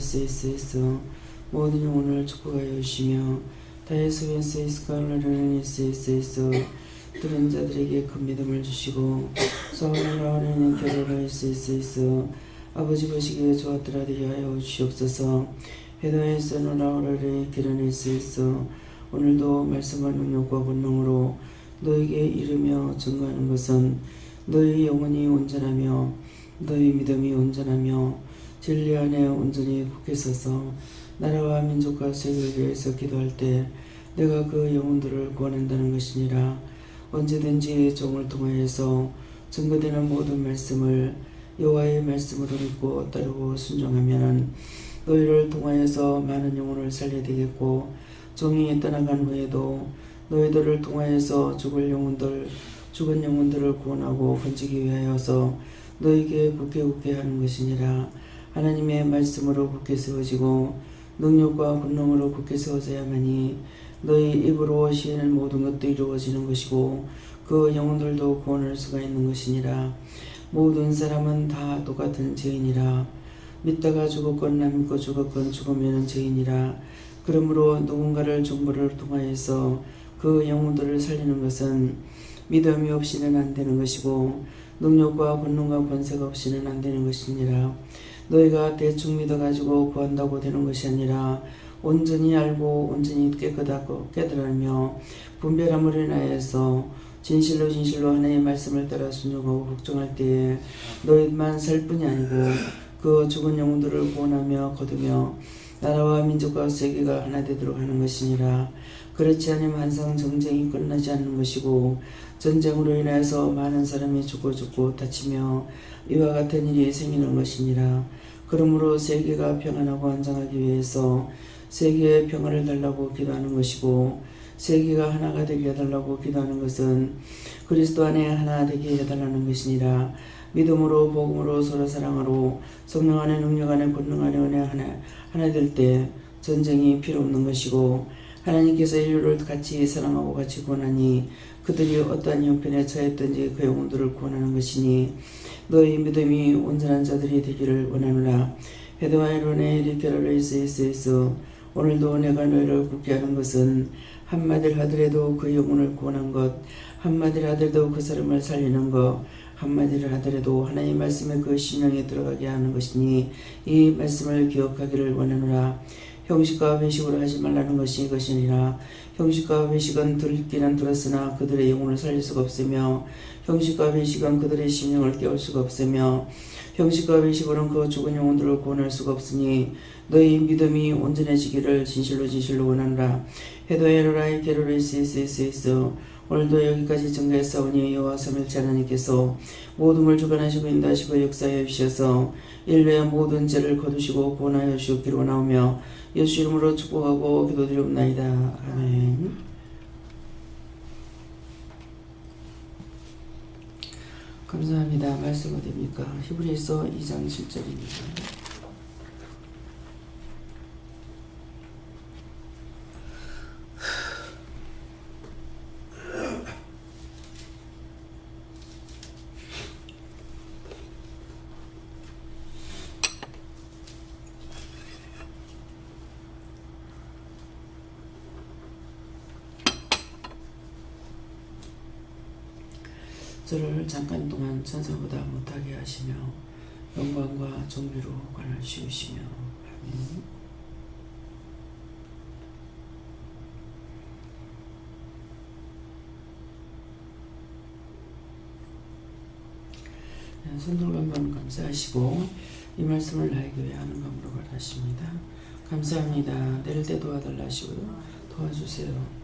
스이스에서 모든 영혼을 축복하여 주시며 다이소의 스이스카르는 스이스에서 들은 자들에게 큰 믿음을 주시고 서울을 나오는 결혼을 스이스에서 아버지 보시기에 좋았더라 되게 하여 주시옵소서. 회도에서 노라오라를 결혼을 스이서 오늘도 말씀과 능력과 본능으로 너에게 이르며 증거하는 것은 너희 영혼이 온전하며 너희 믿음이 온전하며 진리 안에 온전히 굳게 서서 나라와 민족과 세계를 위해서 기도할 때 내가 그 영혼들을 구원한다는 것이니라. 언제든지 종을 통하여서 증거되는 모든 말씀을 여호와의 말씀으로 믿고 따르고 순종하면 너희를 통하여서 많은 영혼을 살려야 되겠고 종이 떠나간 후에도 너희들을 통하여서 죽을 영혼들 죽은 영혼들을 구원하고 건지기 위하여서 너에게 굳게 굳게 하는 것이니라 하나님의 말씀으로 굳게 세워지고 능력과 권능으로 굳게 세워져야만이 너희 입으로 시인는 모든 것도 이루어지는 것이고 그 영혼들도 구원할 수가 있는 것이니라. 모든 사람은 다 똑같은 죄인이라. 믿다가 죽었건 안 믿고 죽었건 죽으면 죄인이라. 그러므로 누군가를 정보를 통하여서 그 영혼들을 살리는 것은 믿음이 없이는 안 되는 것이고 능력과 권능과 권세가 없이는 안 되는 것이니라 너희가 대충 믿어가지고 구한다고 되는 것이 아니라 온전히 알고 온전히 깨끗하고 깨달으며 분별함으로 인하여서 진실로 진실로 하나님의 말씀을 따라 순종하고 걱정할 때에 너희만 살 뿐이 아니고 그 죽은 영혼들을 구원하며 거두며 나라와 민족과 세계가 하나 되도록 하는 것이니라 그렇지 않으면 항상 정쟁이 끝나지 않는 것이고 전쟁으로 인해서 많은 사람이 죽고 죽고 다치며 이와 같은 일이 생기는 것이니라. 그러므로 세계가 평안하고 안정하기 위해서 세계의 평안을 달라고 기도하는 것이고 세계가 하나가 되게 해달라고 기도하는 것은 그리스도 안에 하나 되게 해달라는 것이니라. 믿음으로 복음으로 서로 사랑으로 성령 안에 능력 안에 권능 안에 은혜 하나 하나 될 때 전쟁이 필요 없는 것이고 하나님께서 인류를 같이 사랑하고 같이 구원하니 그들이 어떠한 형편에 처했든지 그 영혼들을 구원하는 것이니 너희 믿음이 온전한 자들이 되기를 원하노라. 헤드와 이론의 리케럴레이스에서 오늘도 내가 너희를 굳게 하는 것은 한마디를 하더라도 그 영혼을 구원한 것 한마디를 하더라도 그 사람을 살리는 것 한마디를 하더라도 하나님의 말씀에 그 심령에 들어가게 하는 것이니 이 말씀을 기억하기를 원하노라 형식과 회식으로 하지 말라는 것이 이것이니라. 형식과 회식은 들기는 들었으나 그들의 영혼을 살릴 수가 없으며 형식과 회식은 그들의 심령을 깨울 수가 없으며 형식과 회식으로는 그 죽은 영혼들을 구원할 수가 없으니 너희 믿음이 온전해지기를 진실로 진실로 원하노라 헤도에로라이 게로레이스에스에스 오늘도 여기까지 증가했사오니 여호와 삼일체 하나님께서 걸 주관하시고 인도하시고 역사하여 주셔서 인류의 모든 죄를 거두시고 구원하여 주시기를 원하오며 예수 이름으로 축복하고 기도드리옵나이다. 아멘 감사합니다. 말씀 어디입니까? 히브리서 2장 7절입니다. 저를 잠깐 동안 천사보다 못하게 하시며 영광과 정비로 관을 씌우시며 아멘. 네, 손들건반 감사하시고 이 말씀을 나에게 왜 하는 감으로 바라십니다. 감사합니다. 내릴 때 도와달라 하시고요. 도와주세요.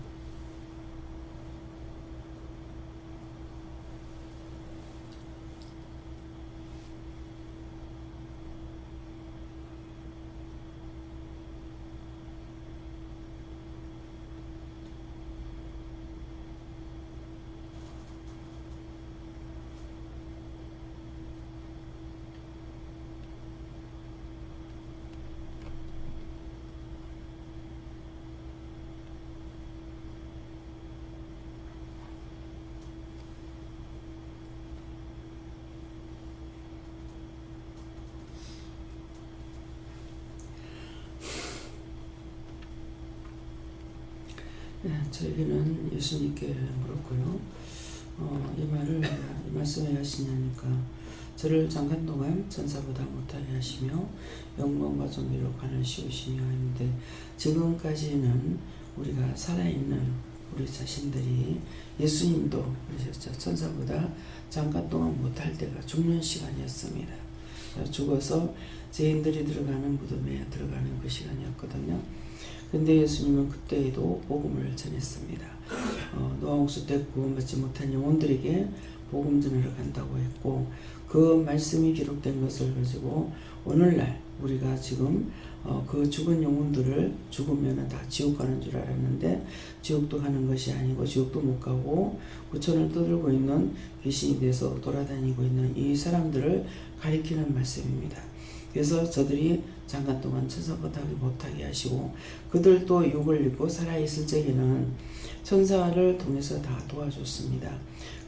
네, 저에게는 예수님께 물었고요. 어, 이 말을 이 말씀을 왜 하시냐니까 저를 잠깐 동안 전사보다 못하게 하시며 영광과 존귀로 관을 씌우시며 했는데 지금까지는 우리가 살아있는 우리 자신들이 예수님도. 천사보다 잠깐 동안 못할 때가 죽는 시간이었습니다. 죽어서 죄인들이 들어가는 무덤에 들어가는 그 시간이었거든요. 근데 예수님은 그때에도 복음을 전했습니다. 어, 노아홍수 때 구원받지 못한 영혼들에게 복음 전하러 간다고 했고 그 말씀이 기록된 것을 가지고 오늘날 우리가 지금 어, 그 죽은 영혼들을 죽으면 다 지옥 가는 줄 알았는데 지옥도 가는 것이 아니고 지옥도 못 가고 구천을 떠들고 있는 귀신이 돼서 돌아다니고 있는 이 사람들을 가리키는 말씀입니다. 그래서 저들이 잠깐 동안 천사보다기 못하게 하시고 그들도 욕을 입고 살아있을 적에는 천사를 통해서 다 도와줬습니다.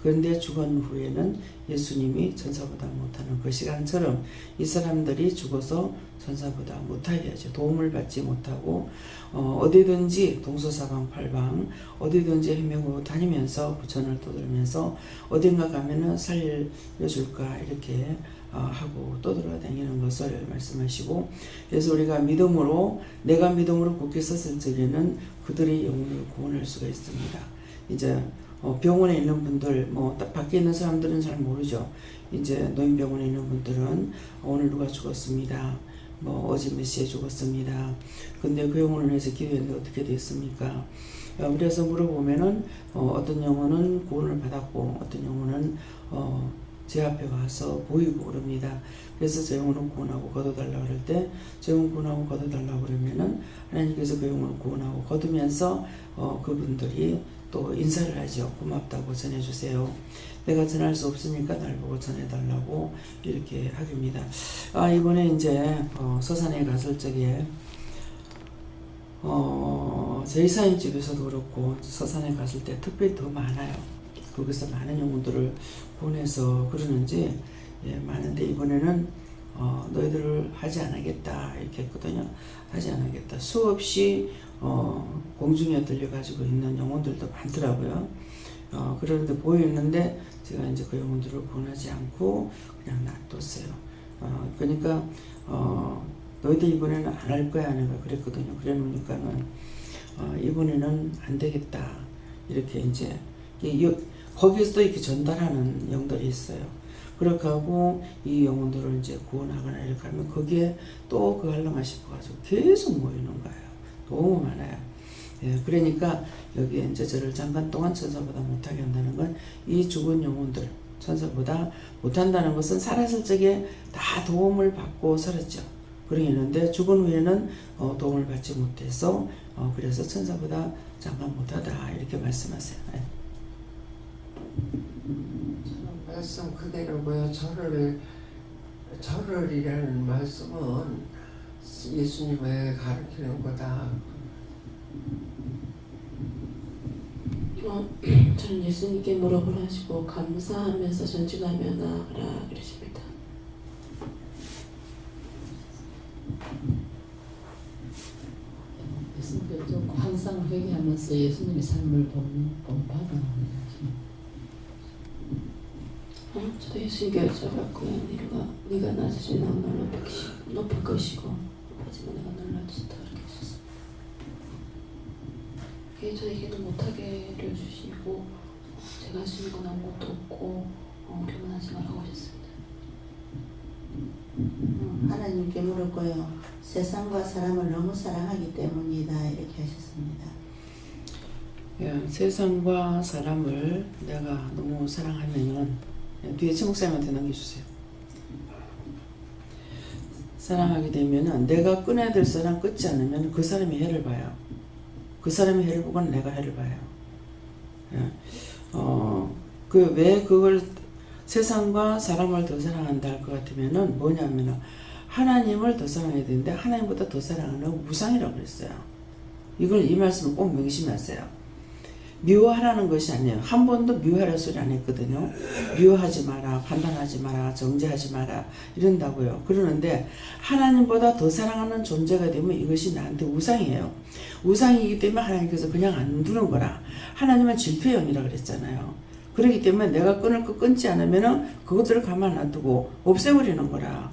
그런데 죽은 후에는 예수님이 천사보다 못하는 그 시간처럼 이 사람들이 죽어서 천사보다 못하게 하죠. 도움을 받지 못하고 어, 어디든지 동서사방팔방 어디든지 헤매고 다니면서 부천을 떠들면서 어딘가 가면은 살려줄까 이렇게 어, 하고 떠돌아다니는 것을 말씀하시고 그래서 우리가 믿음으로 내가 믿음으로 굳게 섰을 적에는 그들의 영혼을 구원할 수가 있습니다. 이제 어, 병원에 있는 분들 뭐 밖에 있는 사람들은 잘 모르죠. 이제 노인병원에 있는 분들은 오늘 누가 죽었습니다. 뭐 어제 몇 시에 죽었습니다. 근데 그 영혼을 위해서 기도했는데 어떻게 됐습니까? 어, 그래서 물어보면은 어, 떤 영혼은 구원을 받았고 어떤 영혼은 어, 제 앞에 와서 보이고 그럽니다. 그래서 제 영혼을 구원하고 거둬달라 그럴 때, 제 영혼 구원하고 거둬달라 그러면은 하나님께서 그 영혼을 구원하고 거두면서 어, 그분들이 또 인사를 하죠. 고맙다고 전해주세요. 내가 전할 수 없으니까 날 보고 전해달라고 이렇게 하깁니다. 아, 이번에 이제 어, 서산에 갔을 적에 어, 저희 사임집에서도 그렇고 서산에 갔을 때 특별히 더 많아요. 거기서 많은 영혼들을 보내서 그러는지 예, 많은데 이번에는 어, 너희들을 하지 않겠다 이렇게 했거든요. 하지 않겠다. 수없이 어, 공중에 들려가지고 있는 영혼들도 많더라고요. 어, 그런데 보이는데 제가 이제 그 영혼들을 권하지 않고 그냥 놔뒀어요. 어, 그러니까 어, 너희들 이번에는 안 할 거야 내가 그랬거든요. 그래놓으니까는 어, 이번에는 안 되겠다 이렇게 이제 거기에서도 이렇게 전달하는 영들이 있어요. 그렇게 하고 이 영혼들을 이제 구원하거나 이렇게 하면 거기에 또 그 할랑하 싶어가지고 계속 모이는 거예요. 너무 많아요. 예, 그러니까 여기에 이제 저를 잠깐 동안 천사보다 못하게 한다는 건 이 죽은 영혼들 천사보다 못한다는 것은 살았을 적에 다 도움을 받고 살았죠. 그러는데 죽은 후에는 어, 도움을 받지 못해서 어, 그래서 천사보다 잠깐 못하다 이렇게 말씀하세요. 예. 말씀 그대로고요. 절을 절을이라는 말씀은 예수님의 가르치는 거다. 어, 저는 예수님께 물어보라 하시고 감사하면서 전진하며 나아가라 그러십니다. 예수님께서 항상 회개하면서 예수님의 삶을 본, 본받아 어, 예수님께 여쭤봤고요. 네가 네가 낮으신 나를 높이 높일 것이고 하지만 내가 널 낮추다 이렇게 하셨습니다. 그게 저에게는 못하게 해주시고 제가 할 수 있는 건 아무것도 없고 어, 교만하지 말라고 하셨습니다. 음, 하나님께 물었고요. 세상과 사람을 너무 사랑하기 때문이다 이렇게 하셨습니다. 예, 세상과 사람을 내가 너무 사랑하면은 예, 뒤에 최목사님한테 남겨주세요. 사랑하게 되면은 내가 끊어야 될 사람 끊지 않으면 그 사람이 해를 봐요. 그 사람이 해를 보고는 내가 해를 봐요. 예. 어, 그 왜 그걸 세상과 사람을 더 사랑한다 할 것 같으면은 뭐냐면은 하나님을 더 사랑해야 되는데 하나님보다 더 사랑하는 무상이라고 그랬어요. 이걸 이 말씀을 꼭 명심하세요. 미워하라는 것이 아니에요. 한 번도 미워하라 소리 안 했거든요. 미워하지 마라, 판단하지 마라, 정죄하지 마라 이런다고요. 그러는데 하나님보다 더 사랑하는 존재가 되면 이것이 나한테 우상이에요. 우상이기 때문에 하나님께서 그냥 안 두는 거라. 하나님은 질투의 영이라 그랬잖아요. 그렇기 때문에 내가 끊을 거 끊지 않으면은 그것들을 가만 놔두고 없애버리는 거라.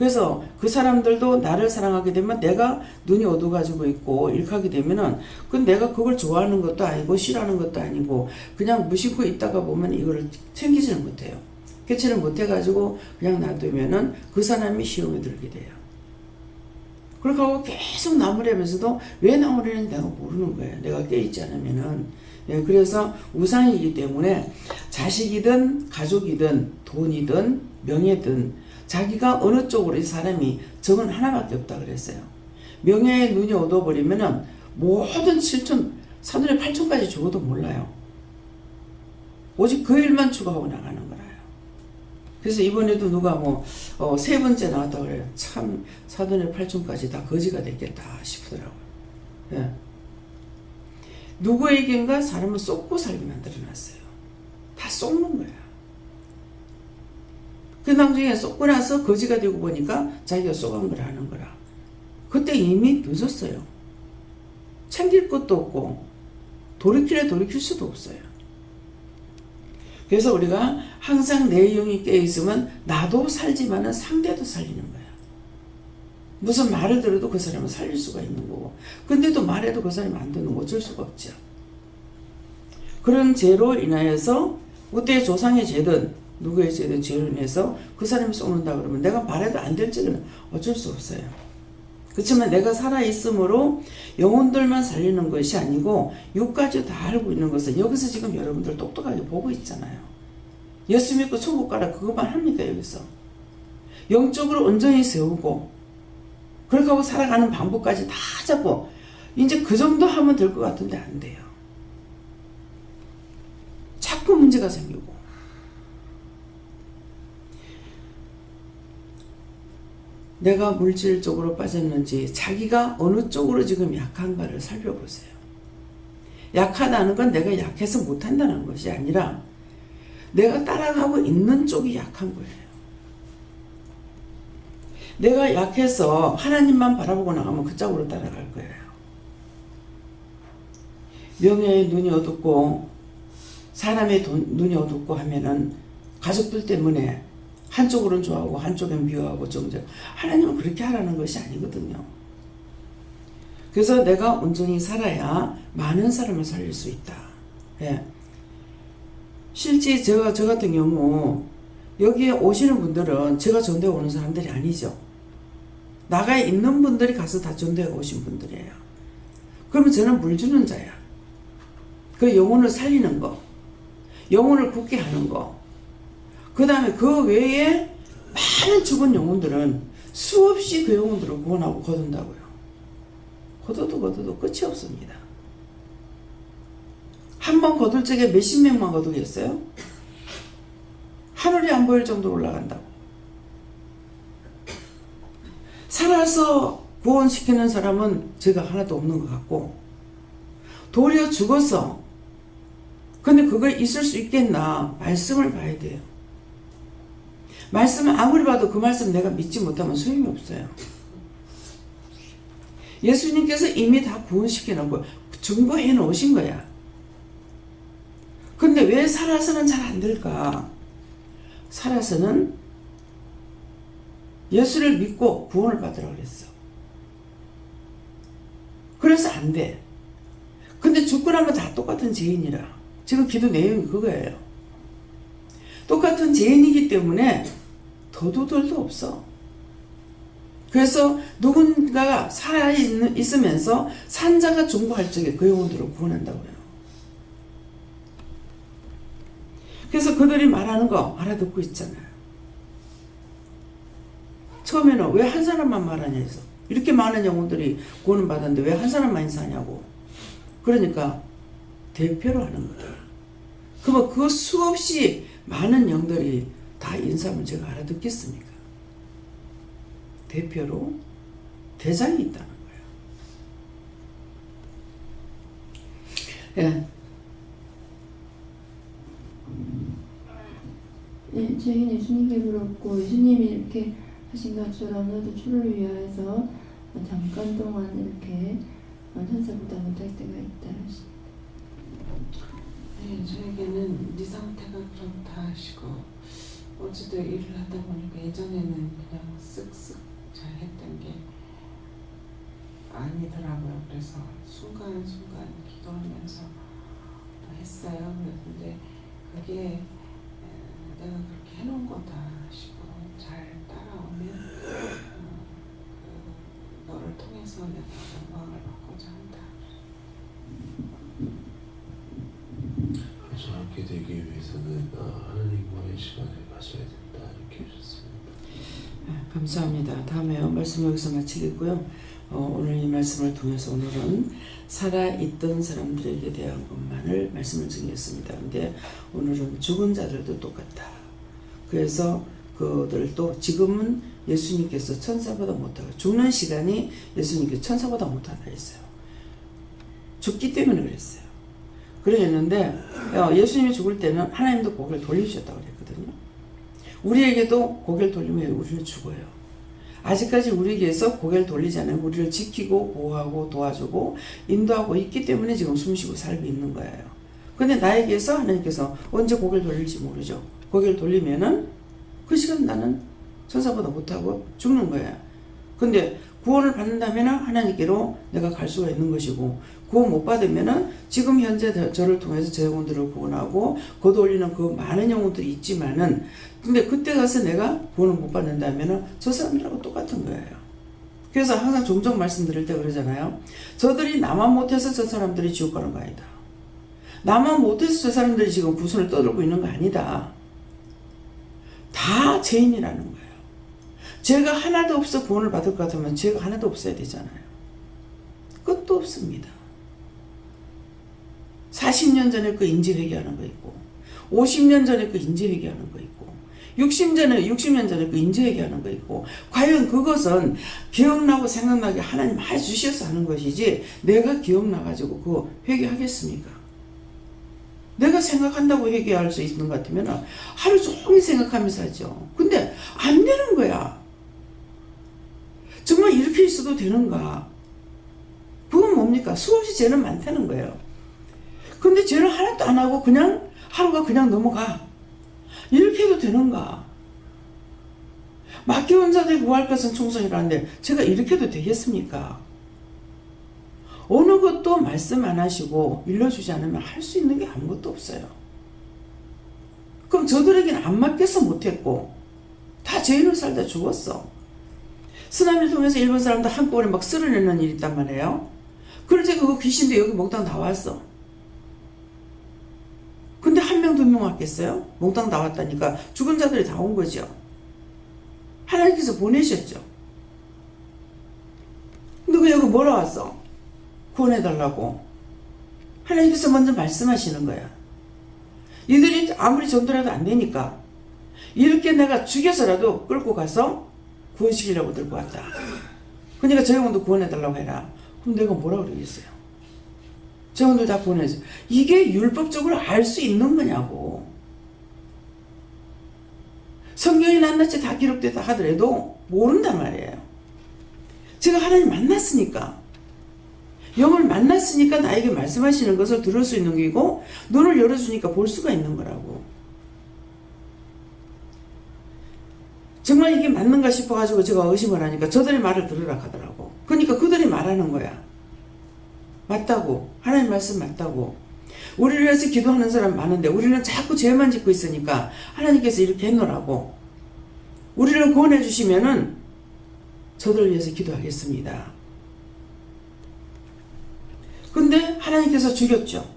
그래서 그 사람들도 나를 사랑하게 되면 내가 눈이 어두워가지고 있고 일하게 되면은 그 내가 그걸 좋아하는 것도 아니고 싫어하는 것도 아니고 그냥 무심코 있다가 보면 이거를 챙기지는 못해요. 개체를 못해가지고 그냥 놔두면은 그 사람이 시험에 들게 돼요. 그렇게 하고 계속 나무라면서도 왜 나무라는 내가 모르는 거예요. 내가 깨있지 않으면은. 예, 그래서 우상이기 때문에 자식이든 가족이든 돈이든 명예든 자기가 어느 쪽으로 이 사람이 정은 하나밖에 없다 그랬어요. 명예의 눈이 어두워버리면은 모든 7천, 사돈의 8천까지 죽어도 몰라요. 오직 그 일만 추구하고 나가는 거라요. 그래서 이번에도 누가 뭐, 어, 세 번째 나왔다고 그래요. 참, 사돈의 8천까지 다 거지가 됐겠다 싶더라고요. 예. 누구에겐가 사람을 쏟고 살게 만들어 놨어요. 다 쏟는 거야. 그 나중에 쏟고 나서 거지가 되고 보니까 자기가 쏘간 걸 하는 거라. 그때 이미 늦었어요. 챙길 것도 없고, 돌이키래 돌이킬 수도 없어요. 그래서 우리가 항상 내 영이 깨어있으면 나도 살지만 은 상대도 살리는 거야. 무슨 말을 들어도 그 사람을 살릴 수가 있는 거고, 근데도 말해도 그 사람이 안 듣는 거 어쩔 수가 없죠. 그런 죄로 인하여서 그때 조상의 죄든 누구의 죄든 죄로 인해서 그 사람이 쏘는다 그러면 내가 말해도 안될 적은 어쩔 수 없어요. 그렇지만 내가 살아있으므로 영혼들만 살리는 것이 아니고 육까지 다 알고 있는 것은 여기서 지금 여러분들 똑똑하게 보고 있잖아요. 예수 믿고 천국 가라 그것만 합니까 여기서. 영적으로 온전히 세우고 그렇게 하고 살아가는 방법까지 다 잡고 이제 그 정도 하면 될 것 같은데 안 돼요. 자꾸 문제가 생기고 내가 물질적으로 빠졌는지 자기가 어느 쪽으로 지금 약한가를 살펴보세요. 약하다는 건 내가 약해서 못한다는 것이 아니라 내가 따라가고 있는 쪽이 약한 거예요. 내가 약해서 하나님만 바라보고 나가면 그 쪽으로 따라갈 거예요. 명예의 눈이 어둡고 사람의 돈, 눈이 어둡고 하면은 가족들 때문에 한쪽으로는 좋아하고 한쪽은 미워하고 정죄. 하나님은 그렇게 하라는 것이 아니거든요. 그래서 내가 온전히 살아야 많은 사람을 살릴 수 있다. 예. 실제 제가 저 같은 경우 여기에 오시는 분들은 제가 전대 오는 사람들이 아니죠. 나가 있는 분들이 가서 다 전대 오신 분들이에요. 그러면 저는 물 주는 자야. 그 영혼을 살리는 거, 영혼을 굳게 하는 거, 그 다음에 그 외에 많은 죽은 영혼들은 수없이 그 영혼들을 구원하고 거둔다고요. 거둬도 거둬도 끝이 없습니다. 한 번 거둘 적에 몇십 명만 거두겠어요? 하늘이 안 보일 정도로 올라간다고. 살아서 구원시키는 사람은 제가 하나도 없는 것 같고, 도리어 죽어서, 근데 그거 있을 수 있겠나? 말씀을 봐야 돼요. 말씀을 아무리 봐도 그 말씀 내가 믿지 못하면 소용이 없어요. 예수님께서 이미 다 구원시켜 놓고 증거해 놓으신 거야. 근데 왜 살아서는 잘 안 될까? 살아서는 예수를 믿고 구원을 받으라 그랬어. 그래서 안 돼. 근데 죽고 나면 다 똑같은 죄인이라. 지금 기도 내용이 그거예요. 똑같은 죄인이기 때문에 더도덜도 없어. 그래서 누군가가 살아있으면서 산자가 중보할 적에 그 영혼들을 구원한다고요. 그래서 그들이 말하는 거 알아듣고 있잖아요. 처음에는 왜 한 사람만 말하냐 해서 이렇게 많은 영혼들이 구원을 받았는데 왜 한 사람만 인사하냐고. 그러니까 대표로 하는 거예요. 그러면 그 수없이 많은 영들이 다 인사하면 제가 알아듣겠습니까? 대표로 대장이 있다는 거예요. 예. 네, 저희는 예수님께 물었고 예수님이 이렇게 하신 것처럼 나도 주를 위하여서 잠깐 동안 이렇게 천사보다 못할 때가 있다. 네, 저에게는 네 상태가 그렇다 하시고 어제도 일을 하다 보니까 예전에는 그냥 쓱쓱 잘 했던 게 아니더라고요. 그래서 순간순간 기도하면서 했어요. 그런데 그게 에, 내가 그렇게 해놓은 거다 하시고 잘 따라오면 어, 그 너를 통해서 내가 영광을 받고자 한다. 저렇게 되기 위해서는 아, 하나님과의 시간을 가져야 된다 이렇게 하셨습니다. 네, 감사합니다. 다음에요. 말씀 여기서 마치겠고요. 어, 오늘 이 말씀을 통해서 오늘은 살아있던 사람들에게 대한 것만을 말씀을 드리겠습니다. 근데 오늘은 죽은 자들도 똑같다. 그래서 그들도 지금은 예수님께서 천사보다 못하고 죽는 시간이 예수님께서 천사보다 못하다 했어요. 죽기 때문에 그랬어요. 어, 예수님이 죽을 때는 하나님도 고개를 돌리셨다고 그랬거든요. 우리에게도 고개를 돌리면 우리는 죽어요. 아직까지 우리에게서 고개를 않으면 우리를 지키고 보호하고 도와주고 인도하고 있기 때문에 지금 숨쉬고 살고 있는 거예요. 근데 나에게서 하나님께서 언제 고개를 돌릴지 모르죠. 고개를 돌리면은 그 시간 나는 천사보다 못하고 죽는 거예요. 근데 구원을 받는다면 하나님께로 내가 갈 수가 있는 것이고 구원 못 받으면은 지금 현재 저- 저를 통해서 저 영혼들을 구원하고 거둬올리는 그 많은 영혼들이 있지만은 근데 그때 가서 내가 구원을 못 받는다면은 저 사람들하고 똑같은 거예요. 그래서 항상 종종 말씀드릴 때 그러잖아요. 저들이 나만 못해서 저 사람들이 지옥 가는 거 아니다. 나만 못해서 저 사람들이 지금 구선을 떠들고 있는 거 아니다. 다 죄인이라는 거예요. 죄가 하나도 없어 구원을 받을 것 같으면 죄가 하나도 없어야 되잖아요. 끝도 없습니다. 40년 전에 그 인질 회개하는 거 있고 50년 전에 그 인질 회개하는 거 있고 60년 전에 60년 전에 그 인질회개하는 거 있고 과연 그것은 기억나고 생각나게 하나님 해주셔서 하는 것이지 내가 기억나가지고 그거 회개하겠습니까? 내가 생각한다고 회개할 수 있는 것 같으면 하루 종일 생각하면서 하죠. 근데 안 되는 거야. 정말 이렇게 있어도 되는가? 그건 뭡니까? 수없이 죄는 많다는 거예요. 근데 죄를 하나도 안 하고 그냥 하루가 그냥 넘어가. 이렇게 해도 되는가? 맡겨온 자들 구할 것은 충성이라는데 제가 이렇게 해도 되겠습니까? 어느 것도 말씀 안 하시고 일러주지 않으면 할 수 있는 게 아무것도 없어요. 그럼 저들에게는 안 맡겨서 못했고 다 죄인으로 살다 죽었어. 쓰나미를 통해서 일본 사람들 한꺼번에 막 쓸어내는 일이 있단 말이에요. 그럴 때 그거 귀신도 여기 몽땅 다 왔어. 왔겠어요? 몽땅 다 왔다니까 죽은 자들이 다 온 거죠. 하나님께서 보내셨죠. 근데 그 여기 뭐라 왔어? 구원해달라고. 하나님께서 먼저 말씀하시는 거야. 이들이 아무리 전도해도 안 되니까 이렇게 내가 죽여서라도 끌고 가서 구원시키려고 들고 왔다. 그러니까 저 영혼도 구원해달라고 해라. 그럼 내가 뭐라 그러겠어요? 저 영혼들 다 구원해줘. 이게 율법적으로 알 수 있는 거냐고. 성경에 낱낱이 다 기록됐다 하더라도 모른단 말이에요. 제가 하나님 만났으니까. 영을 만났으니까 나에게 말씀하시는 것을 들을 수 있는 게고 눈을 열어주니까 볼 수가 있는 거라고. 정말 이게 맞는가 싶어가지고 제가 의심을 하니까 저들의 말을 들으라 하더라고. 그러니까 그들이 말하는 거야. 맞다고. 하나님 말씀 맞다고. 우리를 위해서 기도하는 사람 많은데 우리는 자꾸 죄만 짓고 있으니까 하나님께서 이렇게 해놓으라고. 우리를 구원해 주시면은 저들을 위해서 기도하겠습니다. 근데 하나님께서 죽였죠.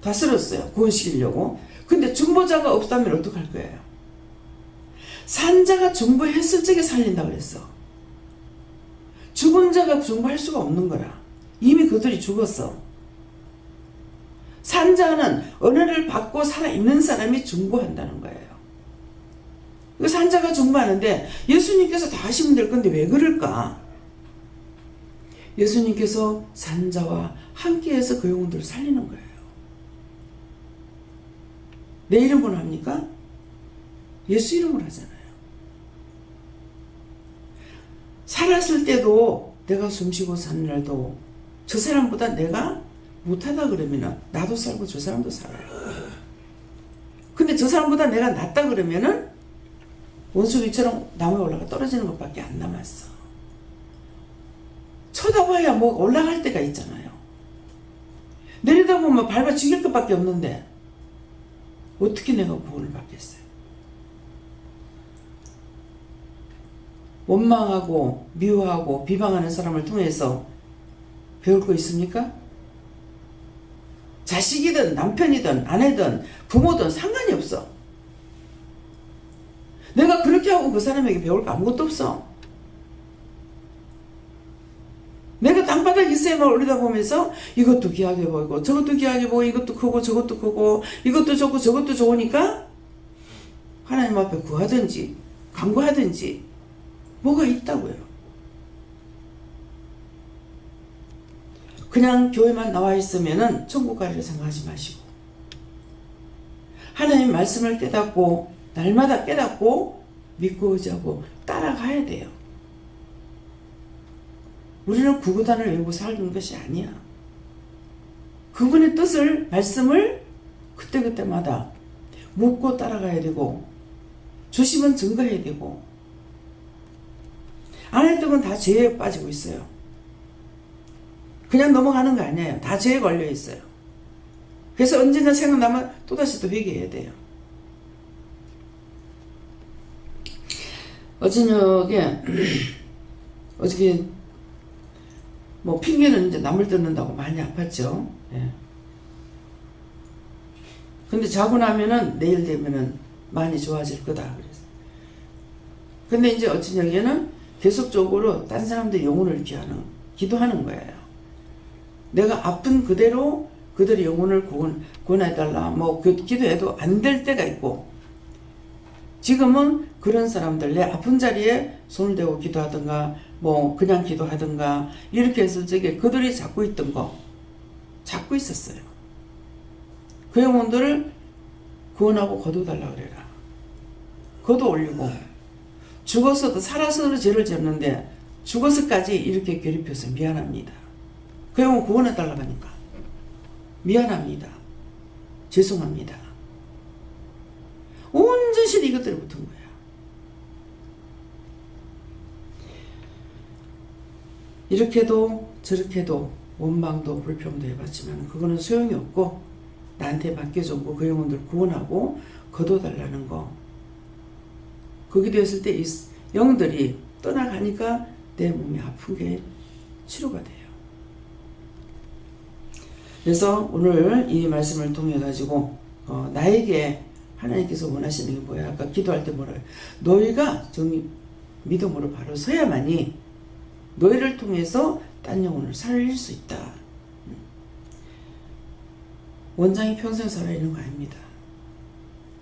다 쓸었어요. 구원시키려고. 근데 중보자가 없다면 어떡할 거예요? 산자가 중보했을 적에 살린다 그랬어. 죽은 자가 중보할 수가 없는 거라. 이미 그들이 죽었어. 산자는 은혜를 받고 살아있는 사람이 중보한다는 거예요. 그 산자가 중보하는데 예수님께서 다 하시면 될 건데 왜 그럴까? 예수님께서 산자와 함께해서 그 영혼들을 살리는 거예요. 내 이름으로 합니까? 예수 이름으로 하잖아요. 살았을 때도 내가 숨쉬고 사는 날도 저 사람보다 내가 못하다 그러면은 나도 살고 저 사람도 살아요. 근데 저 사람보다 내가 낫다 그러면은 원숭이처럼 나무에 올라가 떨어지는 것밖에 안 남았어. 쳐다봐야 뭐 올라갈 때가 있잖아요. 내려다보면 밟아 죽일 것밖에 없는데 어떻게 내가 구원을 받겠어요? 원망하고 미워하고 비방하는 사람을 통해서 배울 거 있습니까? 자식이든 남편이든 아내든 부모든 상관이 없어. 내가 그렇게 하고 그 사람에게 배울 거 아무것도 없어. 내가 땅바닥 있어야만 올리다 보면서 이것도 귀하게 보이고 저것도 귀하게 보이고 이것도 크고 저것도 크고 이것도 좋고 저것도 좋으니까 하나님 앞에 구하든지 간구하든지 뭐가 있다고요. 그냥 교회만 나와 있으면은 천국 가리를 생각하지 마시고 하나님 말씀을 깨닫고 날마다 깨닫고 믿고 의지하고 따라가야 돼요. 우리는 구구단을 외우고 살는 것이 아니야. 그분의 뜻을 말씀을 그때그때마다 묻고 따라가야 되고 주시면 증거해야 되고 안 했던 다 죄에 빠지고 있어요. 그냥 넘어가는 거 아니에요. 다 죄에 걸려 있어요. 그래서 언젠가 생각나면 또다시 또 회개해야 돼요. 어저녁에 어저께 뭐 핑계는 이제 남을 뜯는다고 많이 아팠죠. 예. 근데 자고 나면은 내일 되면은 많이 좋아질 거다. 그래서. 근데 이제 어쩌냐면은 계속적으로 딴 사람들 영혼을 기하는 기도하는 거예요. 내가 아픈 그대로 그들의 영혼을 구원 구원해달라. 뭐 그 기도해도 안 될 때가 있고 지금은 그런 사람들 내 아픈 자리에 손을 대고 기도하든가 뭐 그냥 기도하든가 이렇게 해서 저게 그들이 잡고 있던 거 잡고 있었어요. 그 영혼들을 구원하고 거둬달라 그래라. 거둬 올리고 죽어서도 살아서도 죄를 졌는데 죽어서까지 이렇게 괴롭혀서 미안합니다. 그 영혼 구원해 달라고 하니까 미안합니다. 죄송합니다. 온 전신이 이것들이 붙은 거야. 이렇게도 저렇게도 원망도 불평도 해봤지만 그거는 소용이 없고 나한테 맡겨줬고 그 영혼들 구원하고 거둬달라는 거. 그게 되었을 때이 영들이 떠나가니까 내 몸이 아픈 게 치료가 돼요. 그래서 오늘 이 말씀을 통해 가지고 어, 나에게 하나님께서 원하시는 게 뭐야? 아까 기도할 때 뭐라 너희가 정리 믿음으로 바로 서야만이 너희를 통해서 딴 영혼을 살릴 수 있다. 원장이 평생 살아있는 거 아닙니다.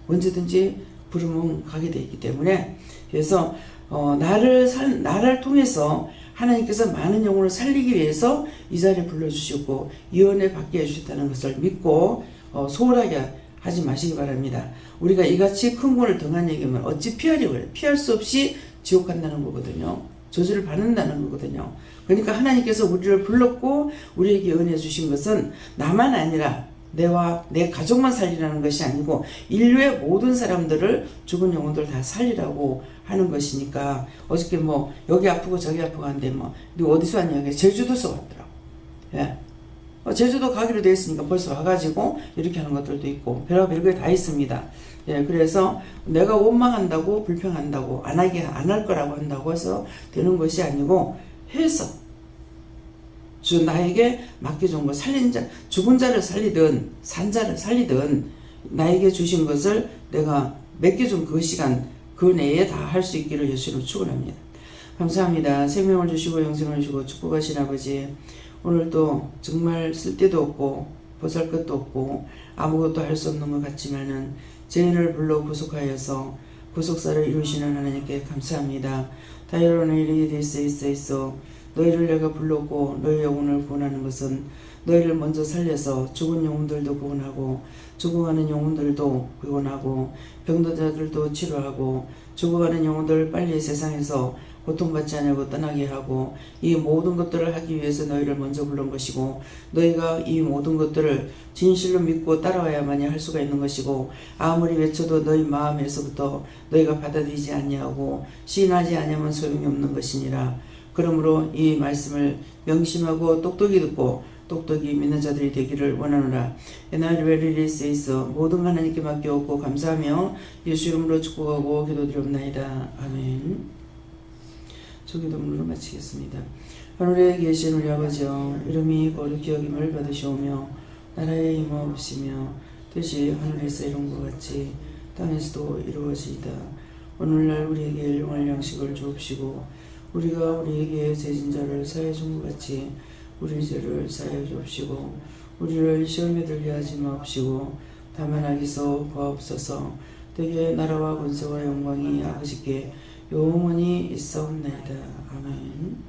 언제든지 부르면 가게 되어 있기 때문에 그래서 어, 나를 살, 나를 통해서 하나님께서 많은 영혼을 살리기 위해서 이 자리에 불러주시고 이 은혜 받게 해주셨다는 것을 믿고 어, 소홀하게 하지 마시기 바랍니다. 우리가 이같이 큰 권을 등한 얘기면 어찌 피하려고. 피할 수 없이 지옥 간다는 거거든요. 저주를 받는다는 거거든요. 그러니까 하나님께서 우리를 불렀고 우리에게 은혜 주신 것은 나만 아니라 내와 내 가족만 살리라는 것이 아니고 인류의 모든 사람들을 죽은 영혼들 다 살리라고 하는 것이니까 어저께 뭐 여기 아프고 저기 아프고 하는데 뭐너 어디서 왔냐 제주도서 왔더라고. 예. 어, 제주도 가기로 돼 있으니까 벌써 와가지고 이렇게 하는 것들도 있고 별거 별거 다 있습니다. 예, 그래서 내가 원망한다고 불평한다고 안 하게 안 할 거라고 한다고 해서 되는 것이 아니고 해서 주 나에게 맡겨준 거 살린 자 죽은 자를 살리든 산 자를 살리든 나에게 주신 것을 내가 맡겨준 그 시간 그 내에 다 할 수 있기를 예수로 축원합니다. 감사합니다. 생명을 주시고 영생을 주고 축복하신 아버지 오늘도 정말 쓸데도 없고 보잘것도 없고 아무것도 할 수 없는 것 같지만은 죄인을 불러 구속하여서 구속사를 이루시는 하나님께 감사합니다. 다이로는 일이 될수 있어 있어 너희를 내가 불렀고 너희 영혼을 구원하는 것은 너희를 먼저 살려서 죽은 영혼들도 구원하고 죽어가는 영혼들도 구원하고 병든 자들도 치료하고 죽어가는 영혼들을 빨리 세상에서 고통받지 않고 떠나게 하고 이 모든 것들을 하기 위해서 너희를 먼저 부른 것이고 너희가 이 모든 것들을 진실로 믿고 따라와야만이 할 수가 있는 것이고 아무리 외쳐도 너희 마음에서부터 너희가 받아들이지 아니하고 시인하지 아니하면 소용이 없는 것이니라 그러므로 이 말씀을 명심하고 똑똑히 듣고 똑똑히 믿는 자들이 되기를 원하노라. 에나리 베리리스 있어 모든 하나님께 맡겨오고 감사하며 예수 이름으로 축복하고 기도드리옵나이다. 아멘. 조기도문으로 마치겠습니다. 하늘에 계신 우리 아버지여 이름이 거룩히 여김을 받으시오며 나라의 임하옵시며 뜻이 하늘에서 이룬 것 같이 땅에서도 이루어지이다. 오늘날 우리에게 일용할 양식을 주옵시고 우리가 우리에게 죄진 자를 사해 준것 같이 우리 죄를 사해 주옵시고 우리를 시험에 들게 하지 마옵시고 다만 악에서 구하옵소서 되게 나라와 권세와 영광이 아버지께 영원히 있사옵나이다. 아멘